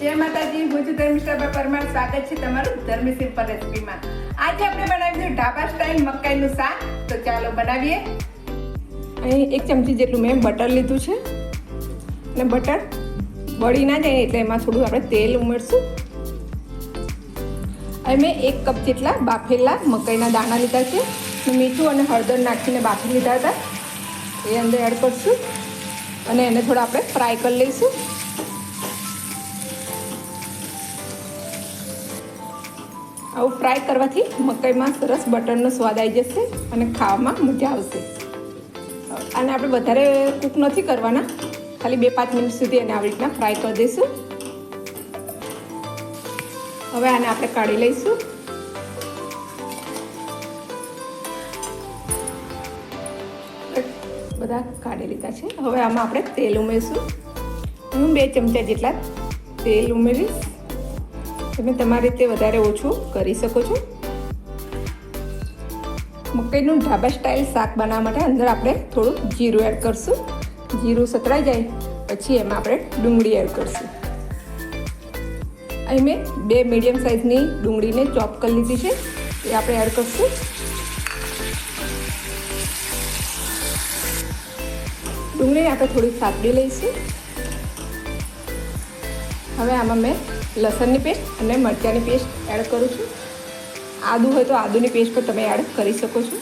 જય માતાજી, હું છું ધર્મિષ્ઠા પરમાર. સ્વાગત છે તમારું ધર્મી સિમ્પલ રેસિપીમાં. આજે આપણે બનાવીશું ઢાબા સ્ટાઇલ મકાઈનું શાક. તો ચાલો બનાવીએ. અહીં એક ચમચી જેટલું મેં બટર લીધું છે. અને બટર બળી ના જાય એટલે એમાં થોડું આપણે તેલ ઉમેરશું. અહીં મેં એક કપ જેટલા બાફેલા મકાઈના દાણા લીધા છે. મીઠું અને હળદર નાખીને બાફી લીધા હતા. એ અંદર એડ કરશું. અને એને થોડા આપણે ફ્રાય કરી લઈશું. આવું ફ્રાય કરવાથી મકાઈમાં સરસ બટરનો સ્વાદ આવી જશે અને ખાવામાં મજા આવશે. અને આપણે વધારે કૂક નથી કરવાના. ખાલી બે પાંચ મિનિટ સુધી એને આવી રીતના ફ્રાય કરી દઈશું. હવે આને આપણે કાઢી લઈશું. બધા કાઢી લીધા છે. હવે આમાં આપણે તેલ ઉમેરીશું. હું બે ચમચા જેટલા તેલ ઉમેરીશ. તમે તમારી રીતે વધારે ઓછું કરી શકો છો. મકાઈનું ઢાબા સ્ટાઇલ શાક બનાવવા માટે અંદર આપણે થોડું જીરું એડ કરશું. જીરું સતરાઈ જાય, પછી એમાં આપણે ડુંગળી એડ કરશું. અહીં મેં બે મીડિયમ સાઇઝની ડુંગળીને ચોપ કરી લીધી છે. એ આપણે એડ કરશું. ડુંગળીને આપણે થોડી સાતડી લઈશું. હવે આમાં મેં લસણની પેસ્ટ અને મરચાંની પેસ્ટ એડ કરું છું. આદું હોય તો આદુની પેસ્ટ પણ તમે એડ કરી શકો છો.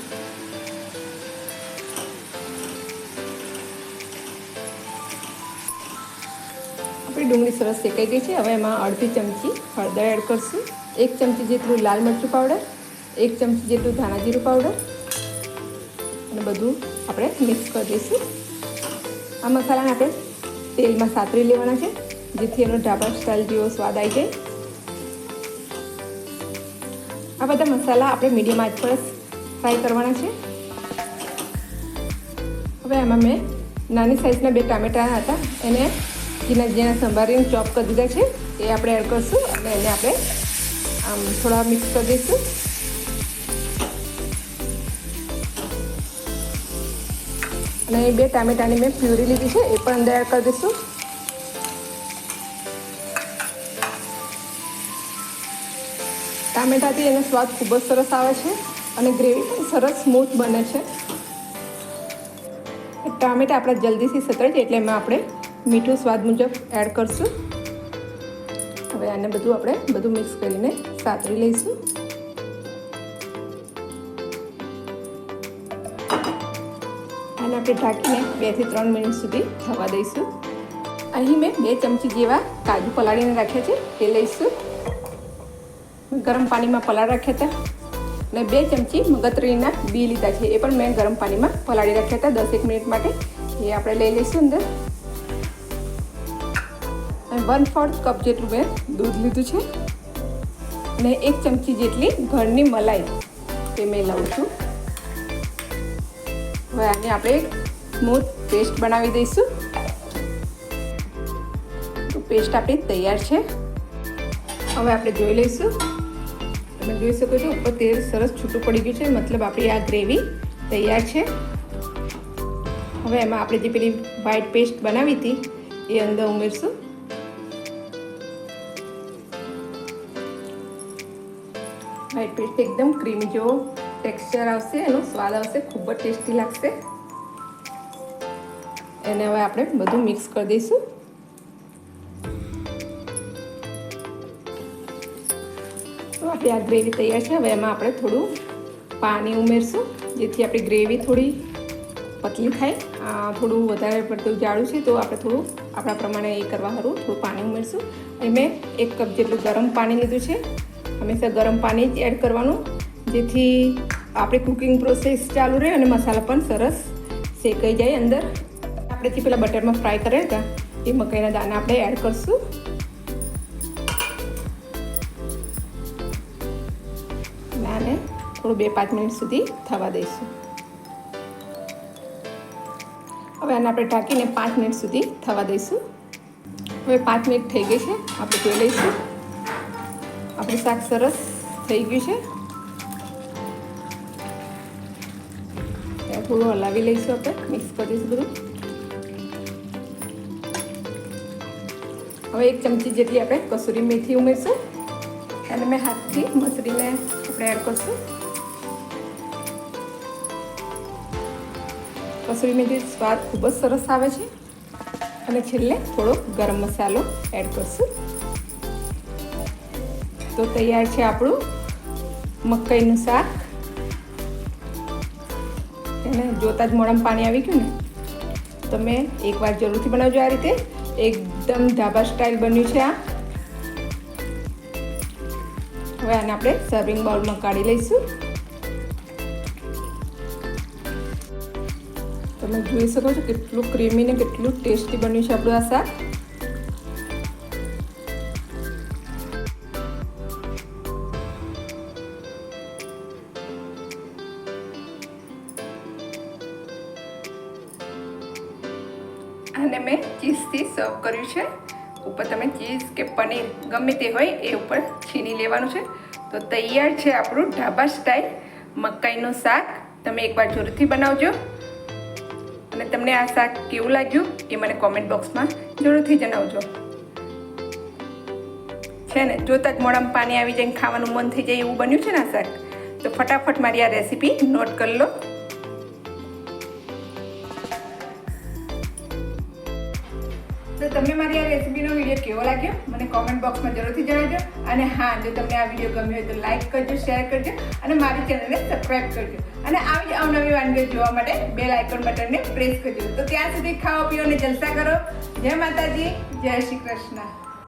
આપણી ડુંગળી સરસ શેકાઈ ગઈ છે. હવે એમાં અડધી ચમચી હળદર એડ કરશું. એક ચમચી જેટલું લાલ મરચું પાવડર, એક ચમચી જેટલું ધાણા જીરું પાવડર અને બધું આપણે મિક્સ કરી દઈશું. આ મસાલાને આપણે તેલમાં સાતરી લેવાના છે. જેથી એનો ઢાબા સ્ટાઇલ જેવો સ્વાદ આવી જાય. આ બધા મસાલા આપણે મીડિયમ આંચ પર ફ્રાય કરવાના છે. હવે એમાં મેં નાની સાઇઝના બે ટામેટા હતા. એને ઝીણા ઝીણા સંભાળીને ચોપ કરી દીધા છે. એ આપણે એડ કરીશું અને એને આપણે, આમ, થોડા મિક્સ કરી દઈશું. અને બે ટામેટાની મેં પ્યુરી લીધી છે, એ પણ અંદર એડ કરી દઈશું. ટામેટાથી એનો સ્વાદ ખૂબ જ સરસ આવે છે અને ગ્રેવી પણ સરસ સ્મૂથ બને છે. ટામેટા આપણા જલ્દીથી સતળે છે એટલે એમાં આપણે મીઠું સ્વાદ મુજબ એડ કરશું. હવે આને બધું આપણે બધું મિક્સ કરીને સાતરી લઈશું. આને આપણે ઢાંકીને બેથી ત્રણ મિનિટ સુધી થવા દઈશું. અહીં મેં બે ચમચી જેવા કાજુ પલાળીને રાખ્યા છે, તે લઈશું. ગરમ પાણીમાં પલાળ રાખ્યા હતા. અને બે ચમચી મગતરીના બી લીધા છે. એ પણ મેં ગરમ પાણીમાં પલાળી રાખ્યા હતા દસેક મિનિટ માટે. એ આપણે લઈ લઈશું અંદર. અને વન ફોર્થ કપ જેટલું મેં દૂધ લીધું છે. અને એક ચમચી જેટલી ઘરની મલાઈ તે મેં લઉં છું. હવે આને આપણે સ્મૂથ પેસ્ટ બનાવી દઈશું. તો પેસ્ટ આપણી તૈયાર છે. હવે આપણે જોઈ લઈશું. તમે જોઈ શકો છો, ઉપર તેલ સરસ છૂટું પડી ગયું છે, મતલબ આપણી આ ગ્રેવી તૈયાર છે. હવે એમાં આપણે જે પેલી વ્હાઈટ પેસ્ટ બનાવી હતી, એ અંદર ઉમેરશું. વ્હાઈટ પેસ્ટ એકદમ ક્રીમી જેવો ટેક્સચર આવશે, એનો સ્વાદ આવશે, ખૂબ જ ટેસ્ટી લાગશે. એને હવે આપણે બધું મિક્સ કરી દઈશું. આપણી આ ગ્રેવી તૈયાર છે. હવે એમાં આપણે થોડું પાણી ઉમેરશું, જેથી આપણી ગ્રેવી થોડી પતલી થાય. થોડું વધારે પડતું જાડું છે, તો આપણે થોડું આપણા પ્રમાણે એ કરવા સારું થોડું પાણી ઉમેરશું. અહીં મેં એક કપ જેટલું ગરમ પાણી લીધું છે. હંમેશા ગરમ પાણી જ એડ કરવાનું, જેથી આપણી કુકિંગ પ્રોસેસ ચાલુ રહે અને મસાલા પણ સરસ શેકાઈ જાય અંદર. આપણે જે પેલા બટરમાં ફ્રાય કર્યા હતા, એ મકાઈના દાણા આપણે એડ કરશું. આને થોડું બે પાંચ મિનિટ સુધી થવા દઈશું. હવે આને આપણે ઢાંકીને પાંચ મિનિટ સુધી થવા દઈશું. હવે પાંચ મિનિટ થઈ ગઈ છે, આપણે જોઈ લઈશું. આપણું શાક સરસ થઈ ગયું છે. થોડું હલાવી લઈશું આપણે, મિક્સ કરી દઈશું બધું. હવે એક ચમચી જેટલી આપણે કસૂરી મેથી ઉમેરશું. અને મેં હાથથી મસરીને આપણે એડ કરશું. કસૂરી મેથી સ્વાદ ખૂબ જ સરસ આવે છે. અને છેલ્લે થોડો ગરમ મસાલો એડ કરશું. તો તૈયાર છે આપણું મકાઈનું શાક. એને જોતાં જ મોડમ પાણી આવી ગયું ને તમે એકવાર જરૂરથી બનાવજો આ રીતે. એકદમ ઢાબા સ્ટાઇલ બન્યું છે આ. હવે આને આપણે સર્વિંગ બાઉલમાં કાઢી લઈશું. તમે જોઈ શકો છો કેટલું ક્રીમી ને કેટલું ટેસ્ટી બન્યું છે આપણું આ શાક. અને મેં ચીઝથી સર્વ કર્યું છે. ઉપર તમે ચીઝ કે પનીર ગમે તે હોય એ ઉપર છીની લેવાનું છે. તો તૈયાર છે આપણું ઢાબા સ્ટાઇલ મકાઈનું શાક. તમે એકવાર જરૂરથી બનાવજો. અને તમને આ શાક કેવું લાગ્યું એ મને કોમેન્ટ બોક્સમાં જરૂરથી જણાવજો. છે ને, જોતા જ મોડામાં પાણી આવી જાય ખાવાનું મન થઈ જાય એવું બન્યું છે ને આ શાક? તો ફટાફટ મારી આ રેસીપી નોટ કરી લો. તમને મારી આ રેસીપીનો વીડિયો કેવો લાગ્યો, મને કોમેન્ટ બોક્સમાં જરૂરથી જણાવજો. અને હા, જો તમને આ વીડિયો ગમ્યો હોય તો લાઇક કરજો શેર કરજો, અને મારી ચેનલને સબસ્ક્રાઈબ કરજો. અને આવી અવનવી વાનગીઓ જોવા માટે બેલ આઇકોન બટનને પ્રેસ કરજો. તો ત્યાં સુધી ખાઓ, પીઓ અને જલસા કરો. જય માતાજી, જય શ્રી કૃષ્ણ.